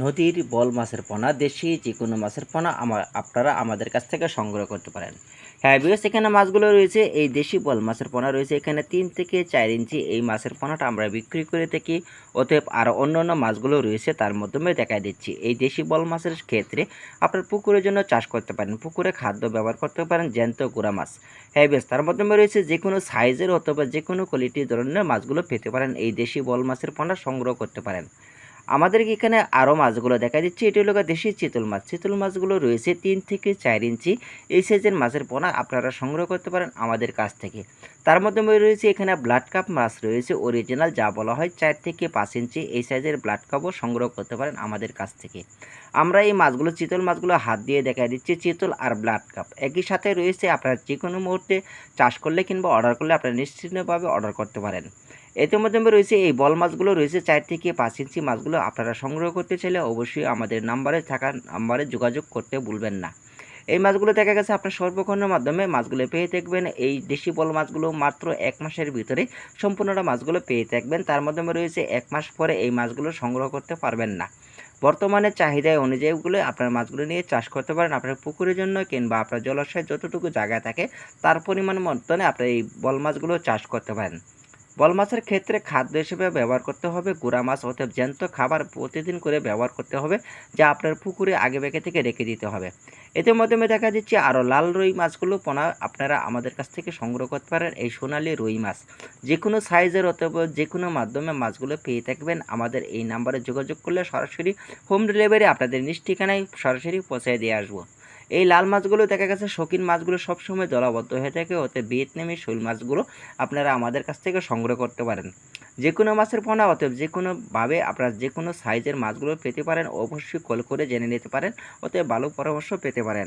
নদীর বল মাছের পোনা, দেশি যে কোনো মাছের পোনা আমার আপনারা আমাদের কাছ থেকে সংগ্রহ করতে পারেন। হ্যাঁ বিকজ এখানে মাছগুলো রয়েছে। এই দেশি বল মাছের পোনা রয়েছে। এখানে তিন থেকে চার ইঞ্চি এই মাছের পোনাটা আমরা বিক্রি করে থাকি। অতএব আরও অন্য অন্য মাছগুলো রয়েছে, তার মাধ্যমে দেখা দিচ্ছি। এই দেশি বল মাছের ক্ষেত্রে আপনার পুকুরের জন্য চাষ করতে পারেন। পুকুরে খাদ্য ব্যবহার করতে পারেন জ্যান্ত গুড়া মাছ। হ্যাঁ বেশ তার মাধ্যমে রয়েছে যে কোনো সাইজের অথবা যে কোনো কোয়ালিটির ধরনের মাছগুলো পেতে পারেন। এই দেশি বল মাছের পোনা সংগ্রহ করতে পারেন। আমাদের এখানে আরও মাছগুলো দেখা দিচ্ছে। এটি হলো দেশি চিতল মাছ। চিতল মাছগুলো রয়েছে তিন থেকে চার ইঞ্চি। এই সাইজের মাছের পোনা আপনারা সংগ্রহ করতে পারেন আমাদের কাছ থেকে। তার মধ্যে রয়েছে এখানে ব্লাড কাপ মাছ রয়েছে অরিজিনাল যা বলা হয় চার থেকে পাঁচ ইঞ্চি। এই সাইজের ব্লাড কাপও সংগ্রহ করতে পারেন আমাদের কাছ থেকে। আমরা এই মাছগুলো, চিতল মাছগুলো হাত দিয়ে দেখা দিচ্ছি, চিতল আর ব্লাড কাপ। একই সাথে রয়েছে আপনারা যে কোনো মুহূর্তে চাষ করলে কিংবা অর্ডার করলে আপনারা নিশ্চিন্তভাবে অর্ডার করতে পারেন। এর মাধ্যমে রয়েছে, এই বল মাছগুলো রয়েছে চার থেকে পাঁচ ইঞ্চি মাছগুলো আপনারা সংগ্রহ করতে চাইলে অবশ্যই আমাদের নাম্বারে থাকা নাম্বারে যোগাযোগ করতে ভুলবেন না। এই মাছগুলো দেখা গেছে আপনার সর্বক্ষণের মাধ্যমে মাছগুলো পেয়ে থাকবেন। এই দেশি বল মাছগুলো মাত্র এক মাসের ভিতরে সম্পূর্ণটা মাছগুলো পেয়ে থাকবেন। তার মাধ্যমে রয়েছে এক মাস পরে এই মাছগুলো সংগ্রহ করতে পারবেন না। বর্তমানে চাহিদায় অনুযায়ীগুলো আপনার মাছগুলো নিয়ে চাষ করতে পারেন আপনার পুকুরের জন্য কিংবা আপনার জলাশয়ে যতটুকু জায়গা থাকে, তার পরিমাণ মতনে আপনার এই বল মাছগুলো চাষ করতে পারেন। বল মাছের ক্ষেত্রে খাদ্য হিসেবে ব্যবহার করতে হবে, গুঁড়া মাছ অর্থাৎ জ্যান্ত খাবার প্রতিদিন করে ব্যবহার করতে হবে, যা আপনার পুকুরে আগে বেগে থেকে রেখে দিতে হবে। এতে মাধ্যমে দেখা যাচ্ছে আরও লাল রুই মাছগুলো পোনা আপনারা আমাদের কাছ থেকে সংগ্রহ করতে পারেন, এই সোনালি রুই মাছ। যে কোনো সাইজের অথবা যে কোনো মাধ্যমে মাছগুলো পেয়ে থাকবেন, আমাদের এই নাম্বারে যোগাযোগ করলে সরাসরি হোম ডেলিভারি আপনাদের নিজ ঠিকানায় সরাসরি পৌঁছে দিয়ে আসব। এই লাল মাছগুলো দেখা গেছে শৌখিন মাছগুলো সবসময় জলাবদ্ধ হয়ে থাকে। ওতে ভিয়েতনামি শৈল মাছগুলো আপনারা আমাদের কাছ থেকে সংগ্রহ করতে পারেন। যে কোনো মাছের পোনা অতএব যে কোনোভাবে আপনারা যে কোনো সাইজের মাছগুলো পেতে পারেন, অবশ্যই কল করে জেনে নিতে পারেন। অতএব ভালো পরামর্শ পেতে পারেন।